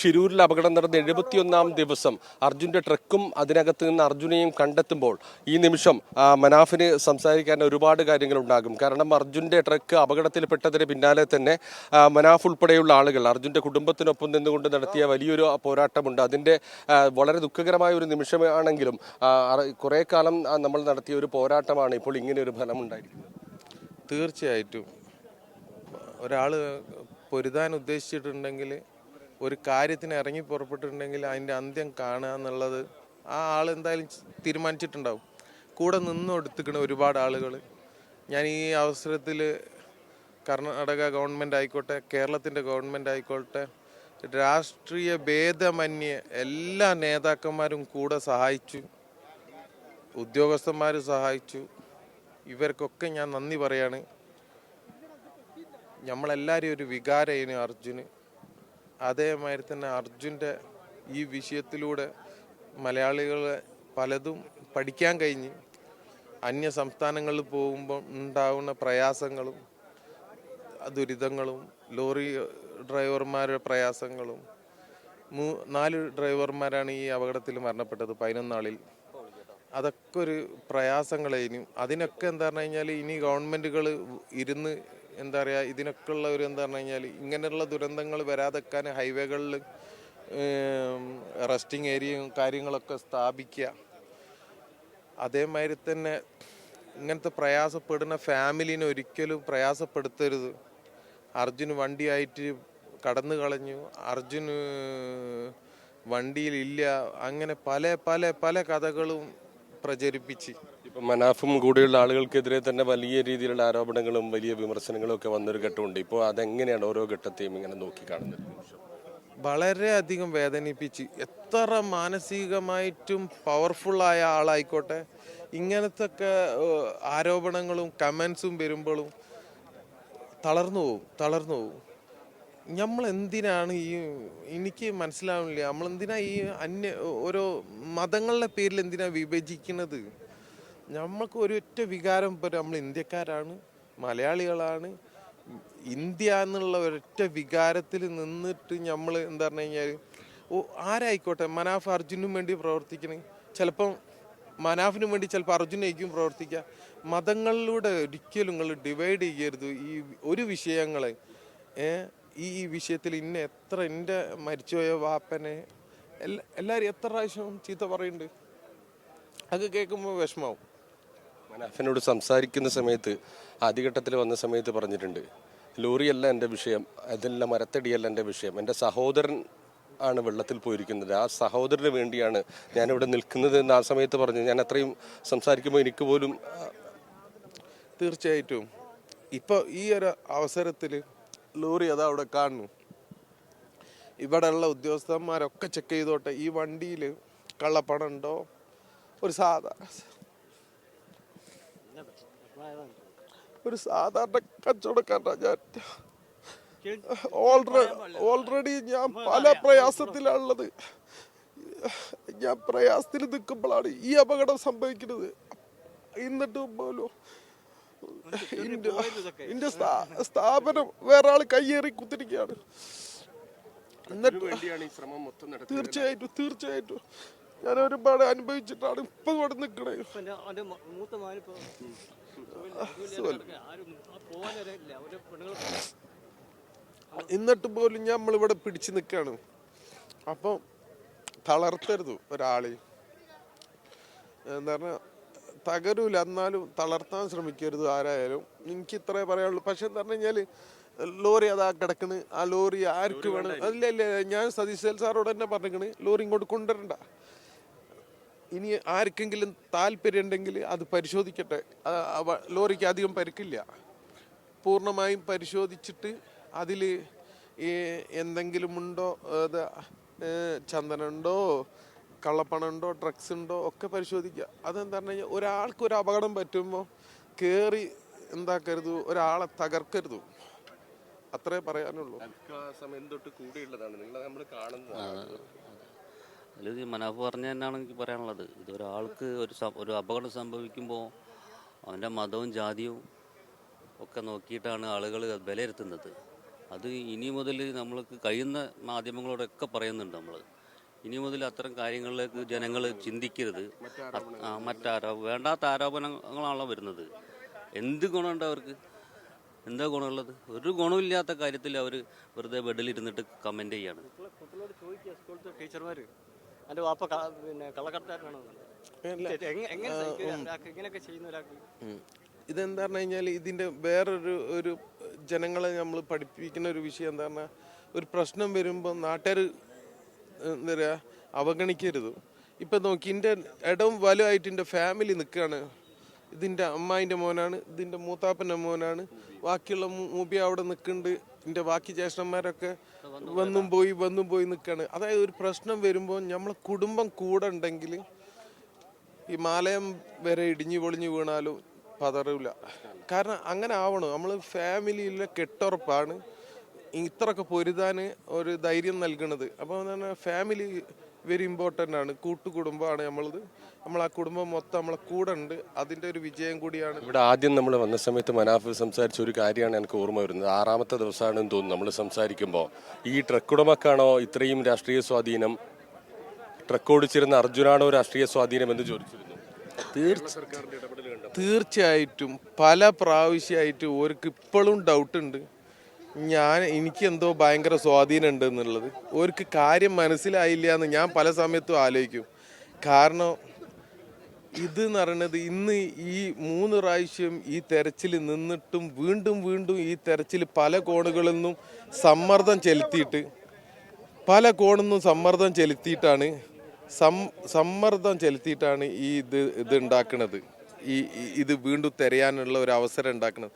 ഷിരൂരിൽ അപകടം നടന്ന എഴുപത്തിയൊന്നാം ദിവസം അർജുന്റെ ട്രക്കും അതിനകത്ത് നിന്ന് അർജുനെയും കണ്ടെത്തുമ്പോൾ ഈ നിമിഷം മനാഫിന് സംസാരിക്കാൻ ഒരുപാട് കാര്യങ്ങൾ ഉണ്ടാകും കാരണം അർജുന്റെ ട്രക്ക് അപകടത്തിൽപ്പെട്ടതിന് പിന്നാലെ തന്നെ മനാഫ് ഉൾപ്പെടെയുള്ള ആളുകൾ അർജുന്റെ കുടുംബത്തിനൊപ്പം നിന്നുകൊണ്ട് നടത്തിയ വലിയൊരു പോരാട്ടമുണ്ട്. അതിന്റെ വളരെ ദുഃഖകരമായ ഒരു നിമിഷമാണെങ്കിലും കുറേ കാലം നമ്മൾ നടത്തിയ ഒരു പോരാട്ടമാണ് ഇപ്പോൾ ഇങ്ങനെ ഒരു ഫലം ഉണ്ടായിരിക്കുന്നത്. തീർച്ചയായിട്ടും. ഒരാൾ പൊരുതാൻ ഉദ്ദേശിച്ചിട്ടുണ്ടെങ്കിൽ ഒരു കാര്യത്തിന് ഇറങ്ങി പുറപ്പെട്ടിട്ടുണ്ടെങ്കിൽ അതിന്റെ അന്ത്യം കാണുക എന്നുള്ളത് ആ ആൾ എന്തായാലും തീരുമാനിച്ചിട്ടുണ്ടാവും. കൂടെ നിന്ന് എടുത്തുക്കണ ഒരുപാട് ആളുകൾ. ഞാൻ ഈ അവസരത്തിൽ കർണാടക ഗവൺമെന്റ് ആയിക്കോട്ടെ കേരളത്തിന്റെ ഗവൺമെന്റ് ആയിക്കോട്ടെ രാഷ്ട്രീയ ഭേദമന്യേ എല്ലാ നേതാക്കന്മാരും കൂടെ സഹായിച്ചു ഉദ്യോഗസ്ഥന്മാർ സഹായിച്ചു. ഇവർക്കൊക്കെ ഞാൻ നന്ദി പറയാണ്. നമ്മളെല്ലാവരും ഒരു വികാരയിന് അർജുന്. അതേമാതിരി തന്നെ അർജുന്റെ ഈ വിഷയത്തിലൂടെ മലയാളികളെ പലതും പഠിക്കാൻ കഴിഞ്ഞ് അന്യ സംസ്ഥാനങ്ങളിൽ പോകുമ്പോൾ ഉണ്ടാവുന്ന പ്രയാസങ്ങളും ദുരിതങ്ങളും ലോറി ഡ്രൈവർമാരുടെ പ്രയാസങ്ങളും മൂ നാല് ഡ്രൈവർമാരാണ് ഈ അപകടത്തിൽ മരണപ്പെട്ടത് പതിനൊന്നാളിൽ. അതൊക്കെ ഒരു പ്രയാസങ്ങളായിരുന്നു അതിനൊക്കെ എന്താ പറഞ്ഞു കഴിഞ്ഞാൽ ഇനി ഗവൺമെന്റുകൾ ഇരുന്ന് എന്താ പറയുക ഇതിനൊക്കെ ഉള്ള ഒരു എന്താ പറഞ്ഞു കഴിഞ്ഞാൽ ഇങ്ങനെയുള്ള ദുരന്തങ്ങൾ വരാതെക്കാൻ ഹൈവേകളിൽ റെസ്റ്റിംഗ് ഏരിയയും കാര്യങ്ങളൊക്കെ സ്ഥാപിക്കുക. അതേമാതിരി തന്നെ ഇങ്ങനത്തെ പ്രയാസപ്പെടുന്ന ഫാമിലിനെ ഒരിക്കലും പ്രയാസപ്പെടുത്തരുത്. അർജുന് വണ്ടിയായിട്ട് കടന്നു കളഞ്ഞു. അർജുന് വണ്ടിയിലില്ല. അങ്ങനെ പല പല പല കഥകളും പ്രചരിപ്പിച്ച്. ഇപ്പം മനാഫും കൂടെയുള്ള ആളുകൾക്കെതിരെ തന്നെ വലിയ രീതിയിലുള്ള ആരോപണങ്ങളും വലിയ വിമർശനങ്ങളും ഒക്കെ വന്നൊരു ഘട്ടമുണ്ട്. ഇപ്പോൾ അതെങ്ങനെയാണ് ഓരോ ഘട്ടത്തെയും ഇങ്ങനെ നോക്കി കാണുന്നത്? വളരെയധികം വേദനിപ്പിച്ച് എത്ര മാനസികമായിട്ടും പവർഫുള്ളായ ആളായിക്കോട്ടെ ഇങ്ങനത്തെ ആരോപണങ്ങളും കമൻസും വരുമ്പോഴും തളർന്നു പോവും തളർന്നു പോവും. നമ്മൾ എന്തിനാണ് ഈ എനിക്ക് മനസ്സിലാവുന്നില്ല. നമ്മൾ എന്തിനാ ഈ അന്യ ഓരോ മതങ്ങളുടെ പേരിൽ എന്തിനാ വിഭജിക്കുന്നത്? നമ്മൾക്ക് ഒരൊറ്റ വികാരം പോലും നമ്മൾ ഇന്ത്യക്കാരാണ് മലയാളികളാണ്. ഇന്ത്യ എന്നുള്ള ഒരൊറ്റ വികാരത്തിൽ നിന്നിട്ട് നമ്മൾ എന്താ പറഞ്ഞു കഴിഞ്ഞാൽ ഓ ആരായിക്കോട്ടെ മനാഫ് അർജുനും വേണ്ടി പ്രവർത്തിക്കണേ. ചിലപ്പം മനാഫിന് വേണ്ടി ചിലപ്പോൾ അർജുനായിരിക്കും പ്രവർത്തിക്കുക മതങ്ങളിലൂടെ ഒരിക്കലും നിങ്ങൾ ഡിവൈഡ് ചെയ്യരുത് ഈ ഒരു വിഷയങ്ങളെ. ഈ ഈ വിഷയത്തിൽ ഇന്ന എത്ര എന്റെ മരിച്ചുപോയ വാപ്പനെ എല്ലാ എല്ലാവരും എത്ര പ്രാവശ്യം ചീത്ത പറയുന്നുണ്ട് അത് കേൾക്കുമ്പോൾ വിഷമാവും. മനാഫിനോട് സംസാരിക്കുന്ന സമയത്ത് ആദ്യഘട്ടത്തിൽ വന്ന സമയത്ത് പറഞ്ഞിട്ടുണ്ട് ലോറിയല്ല എന്റെ വിഷയം അതല്ല മരത്തടിയല്ല എന്റെ വിഷയം. എന്റെ സഹോദരൻ ആണ് വെള്ളത്തിൽ പോയിരിക്കുന്നത്. ആ സഹോദരന് വേണ്ടിയാണ് ഞാനിവിടെ നിൽക്കുന്നത് എന്ന് ആ സമയത്ത് പറഞ്ഞു. ഞാൻ അത്രയും സംസാരിക്കുമ്പോൾ എനിക്ക് പോലും തീർച്ചയായിട്ടും. ഇപ്പോൾ ഈ ഒരു അവസരത്തിൽ ലോറി അതാ അവിടെ കാണുന്നു. ഇവിടെയുള്ള ഉദ്യോഗസ്ഥന്മാരൊക്കെ ചെക്ക് ചെയ്തോട്ടെ ഈ വണ്ടിയിൽ കള്ളപ്പണം ഉണ്ടോ? ഒരു സാധാ ഒരു സാധാരണ കച്ചവടക്കാരനാ ഞാൻ. ഓൾറെഡി ഓൾറെഡി ഞാൻ പല പ്രയാസത്തിലാണുള്ളത്. ഞാൻ പ്രയാസത്തിൽ നിൽക്കുമ്പോഴാണ് ഈ അപകടം സംഭവിക്കുന്നത്. എന്നിട്ട് പോലും എന്റെ സ്ഥാപനം വേറെ ആൾ കയ്യേറി കുത്തിരിക്കുകയാണ്. എന്നിട്ട് തീർച്ചയായിട്ടും തീർച്ചയായിട്ടും ഞാൻ ഒരുപാട് അനുഭവിച്ചിട്ടാണ് ഇപ്പൊ ഇവിടെ നിൽക്കണേ മൂത്ത എന്നിട്ട് പോലും നമ്മൾ ഇവിടെ പിടിച്ചു നിൽക്കാണ് അപ്പം തളർത്തരുത് ഒരാളെ. എന്താ പറഞ്ഞ തകരൂല എന്നാലും തളർത്താൻ ശ്രമിക്കരുത് ആരായാലും. എനിക്ക് ഇത്രേ പറയാനുള്ളൂ. പക്ഷെ എന്താ പറഞ്ഞു കഴിഞ്ഞാൽ ലോറി അതാ കിടക്കണ്. ആ ലോറി ആർക്ക് വേണം? അല്ല ഞാൻ സതീശ് സാറോട് തന്നെ പറഞ്ഞിരിക്കണ്. ലോറി ഇങ്ങോട്ട് കൊണ്ടുവരണ്ട. ഇനി ആർക്കെങ്കിലും താല്പര്യം ഉണ്ടെങ്കിൽ അത് പരിശോധിക്കട്ടെ. ആ, ലോറിക്ക് അധികം പരിക്കില്ല. പൂർണമായും പരിശോധിച്ചിട്ട് അതിൽ എന്തെങ്കിലും ഉണ്ടോ? അത് ചന്ദനുണ്ടോ? കള്ളപ്പണമുണ്ടോ? ഡ്രഗ്സ് ഉണ്ടോ ഒക്കെ പരിശോധിക്കുക. അതെന്താ പറഞ്ഞു കഴിഞ്ഞാൽ ഒരാൾക്ക് ഒരു അപകടം പറ്റുമ്പോൾ കയറി എന്താക്കരുത്? ഒരാളെ തകർക്കരുത്. അത്രേ പറയാനുള്ളൂ. സമയം തൊട്ട് കൂടെയുള്ളതാണ്. നിങ്ങൾ നമ്മൾ കാണുന്നതാണ് അതിൽ മനാഫ് പറഞ്ഞ തന്നെയാണ് എനിക്ക് പറയാനുള്ളത്. ഇത് ഒരാൾക്ക് ഒരു ഒരു അപകടം സംഭവിക്കുമ്പോൾ അവന്റെ മതവും ജാതിയും ഒക്കെ നോക്കിയിട്ടാണ് ആളുകൾ വിലയിരുത്തുന്നത്. അത് ഇനി മുതൽ നമ്മൾക്ക് കഴിയുന്ന മാധ്യമങ്ങളോടൊക്കെ പറയുന്നുണ്ട് നമ്മൾ ഇനി മുതൽ അത്തരം കാര്യങ്ങളിലേക്ക് ജനങ്ങൾ ചിന്തിക്കരുത്. മറ്റാരോ വേണ്ടാത്ത ആരോപണങ്ങളാണല്ലോ വരുന്നത്. എന്ത് ഗുണമുണ്ട് അവർക്ക്? എന്താ ഗുണമുള്ളത്? ഒരു ഗുണമില്ലാത്ത കാര്യത്തിൽ അവർ വെറുതെ ബെഡിലിരുന്നിട്ട് കമന്റ് ചെയ്യാണ്. എന്റെ വാപ്പ പിന്നെ കള്ളക്കടത്താരനാണോ എങ്ങനെ സഹിക്കുക ഒരാൾക്ക് ഇങ്ങനെയൊക്കെ ചെയ്യുന്ന ഒരാൾക്ക്? ഉം. ഇതെന്താ പറഞ്ഞു കഴിഞ്ഞാൽ ഇതിന്റെ വേറൊരു ഒരു ജനങ്ങളെ നമ്മൾ പഠിപ്പിക്കുന്ന ഒരു വിഷയം എന്താ പറഞ്ഞാൽ ഒരു പ്രശ്നം വരുമ്പോൾ നാട്ടുകാർ എന്താ പറയുക അവഗണിക്കരുത്. ഇപ്പൊ നോക്കി എന്റെ ഇടവും വലുതായിട്ട് എന്റെ ഫാമിലി നിൽക്കുകയാണ്. ഇതിന്റെ അമ്മായിന്റെ മോനാണ് ഇതിന്റെ മൂത്താപ്പന്റെ മോനാണ് ബാക്കിയുള്ള മൂബി അവിടെ നിൽക്കുന്നുണ്ട്. എന്റെ ബാക്കി ജ്യേഷ്ഠന്മാരൊക്കെ വന്നും പോയി വന്നും പോയി നിൽക്കുകയാണ് അതായത് ഒരു പ്രശ്നം വരുമ്പോൾ നമ്മളെ കുടുംബം കൂടെ ഉണ്ടെങ്കിൽ ഈ മാലയം വരെ ഇടിഞ്ഞു പൊളിഞ്ഞു വീണാലും പതറില്ല കാരണം അങ്ങനെ ആവണം. നമ്മൾ ഫാമിലിയിലെ കെട്ടുറപ്പാണ്. ഇത്രയൊക്കെ പൊരുതാൻ ഒരു ധൈര്യം നൽകുന്നത് അപ്പോൾ ഫാമിലി വെരി ഇമ്പോർട്ടന്റ് ആണ്. കൂട്ടുകുടുംബമാണ് നമ്മളത്. നമ്മൾ ആ കുടുംബം മൊത്തം നമ്മളെ കൂടെ ഉണ്ട്. അതിന്റെ ഒരു വിജയം കൂടിയാണ്. ഇവിടെ ആദ്യം നമ്മൾ വന്ന സമയത്ത് മനാഫ് സംസാരിച്ച ഒരു കാര്യമാണ് എനിക്ക് ഓർമ്മ വരുന്നത്. ആറാമത്തെ ദിവസമാണെന്ന് തോന്നുന്നു നമ്മൾ സംസാരിക്കുമ്പോൾ ഈ ട്രക്ക് ഉടമക്കാണോ ഇത്രയും രാഷ്ട്രീയ സ്വാധീനം? ട്രക്ക് ഓടിച്ചിരുന്ന അർജുനാണോ രാഷ്ട്രീയ സ്വാധീനം എന്ന് ചോദിച്ചിരുന്നു. തീർച്ചയായിട്ടും പല പ്രാവശ്യമായിട്ട് ഓർക്ക് ഇപ്പോഴും ഡൗട്ട് ഉണ്ട്. ഞാൻ എനിക്ക് എന്തോ ഭയങ്കര സ്വാധീനം ഉണ്ട് എന്നുള്ളത്. ഓർക്ക് കാര്യം മനസ്സിലായില്ല എന്ന് ഞാൻ പല സമയത്തും ആലോചിക്കും. കാരണം ഇത് എന്ന് പറയുന്നത് ഇന്ന് ഈ മൂന്ന് പ്രാവശ്യം ഈ തെരച്ചിൽ നിന്നിട്ടും വീണ്ടും വീണ്ടും ഈ തെരച്ചിൽ പല കോണുകളിൽ നിന്നും സമ്മർദ്ദം ചെലുത്തിയിട്ട് പല കോണിൽ നിന്നും സമ്മർദ്ദം ചെലുത്തിയിട്ടാണ് സം സമ്മർദ്ദം ചെലുത്തിയിട്ടാണ് ഈ ഇത് ഇത് ഉണ്ടാക്കുന്നത് ഈ- ഇത് വീണ്ടും തിരയാനുള്ള ഒരു അവസരം ഉണ്ടാക്കുന്നത്